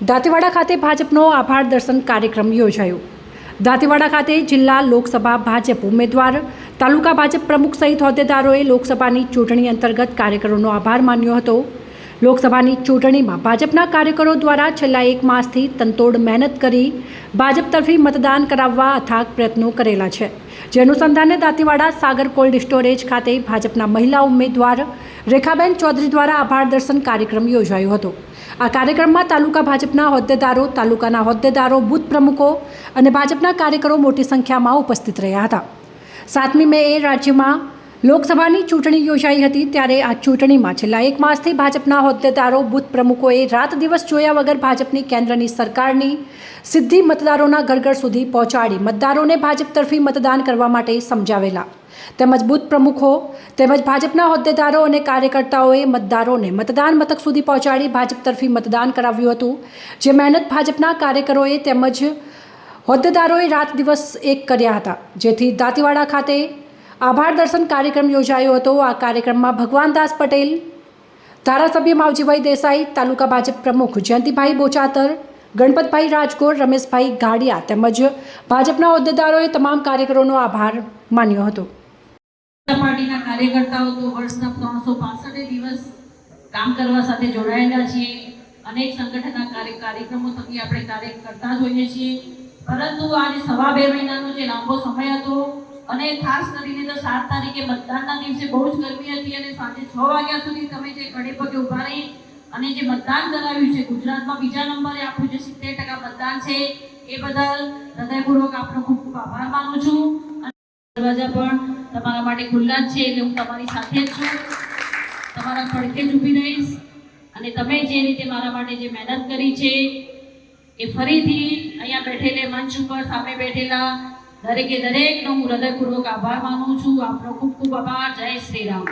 દાંતીવાડા ખાતે ભાજપનો આભાર દર્શન કાર્યક્રમ યોજાયો. દાંતીવાડા ખાતે જિલ્લા લોકસભા ભાજપ ઉમેદવાર, તાલુકા ભાજપ પ્રમુખ સહિત હોદ્દેદારોએ લોકસભાની ચૂંટણી અંતર્ગત કાર્યકરોનો આભાર માન્યો હતો. લોકસભાની ચૂંટણીમાં ભાજપના કાર્યકરો દ્વારા છેલ્લા એક માસથી તંતોડ મહેનત કરી ભાજપ તરફી મતદાન કરાવવા અથાગ પ્રયત્નો કરેલા છે. જે અનુસંધાને દાંતીવાડા સાગર કોલ્ડ સ્ટોરેજ ખાતે ભાજપના મહિલા ઉમેદવાર રેખાબેન ચૌધરી દ્વારા આભાર દર્શન કાર્યક્રમ યોજાયો હતો. આ કાર્યક્રમમાં તાલુકા ભાજપના હોદ્દેદારો, તાલુકાના હોદ્દેદારો, બૂથ પ્રમુખો અને ભાજપના કાર્યકરો મોટી સંખ્યામાં ઉપસ્થિત રહ્યા હતા. સાતમી મેએ રાજ્યમાં લોકસભાની ચૂંટણી યોજાઈ હતી ત્યારે આ ચૂંટણીમાં છેલ્લા એક માસથી ભાજપના હોદ્દેદારો, બૂથ પ્રમુખોએ રાત દિવસ જોયા વગર ભાજપની કેન્દ્રની સરકારની સિદ્ધિ મતદારોના ઘર ઘર સુધી પહોંચાડી મતદારોને ભાજપ તરફી મતદાન કરવા માટે સમજાવેલા. તેમજ બુથ પ્રમુખો, તેમજ ભાજપના હોદ્દેદારો અને કાર્યકર્તાઓએ મતદારોને મતદાન મથક સુધી પહોંચાડી ભાજપ તરફી મતદાન કરાવ્યું હતું, જે મહેનત ભાજપના કાર્યકરોએ તેમજ હોદ્દેદારોએ રાત દિવસ એક કર્યા હતા. જેથી દાંતીવાડા ખાતે આભાર દર્શન કાર્યક્રમ યોજાયો હતો. આ કાર્યક્રમમાં ભગવાનદાસ પટેલ, ધારાસભ્ય માવજીભાઈ દેસાઈ, તાલુકા ભાજપ પ્રમુખ જયંતિભાઈ બોચાતર, ગણપતભાઈ રાજગોર, રમેશભાઈ ગાડિયા તેમજ ભાજપના હોદ્દેદારોએ તમામ કાર્યકરોનો આભાર માન્યો હતો. પાર્ટીના કાર્યકર્તાઓ તો વર્ષના ત્રણસો પાસઠ દિવસ કામ કરવા સાથે જોડાયેલા છીએ. અનેક સંગઠનના કાર્ય, કાર્યક્રમો થકી આપણે કાર્ય કરતા જ હોઈએ છીએ. પરંતુ આજે સવા બે મહિનાનો જે લાંબો સમય હતો અને ખાસ કરીને તો સાત તારીખે મતદાનના દિવસે બહુ જ ગરમી હતી અને સાંજે છ વાગ્યા સુધી તમે જે કડે પગે ઊભા રહી અને જે મતદાન કરાવ્યું છે ગુજરાતમાં બીજા નંબરે આપણું જે સિત્તેર ટકા મતદાન છે એ બદલ હૃદયપૂર્વક આપનો ખૂબ ખૂબ આભાર માનું છું. અને દરવાજા પણ તમારા માટે ખુલ્લા જ છે એટલે હું તમારી સાથે જ છું. તમારા પડખે જ ઊભી રહીશ અને તમે જે રીતે મારા માટે જે મહેનત કરી છે એ ફરીથી અહીંયા બેઠેલે મંચ ઉપર સામે બેઠેલા દરેકે દરેકનો હું હૃદયપૂર્વક આભાર માનું છું. આપનો ખૂબ ખૂબ આભાર. જય શ્રી રામ.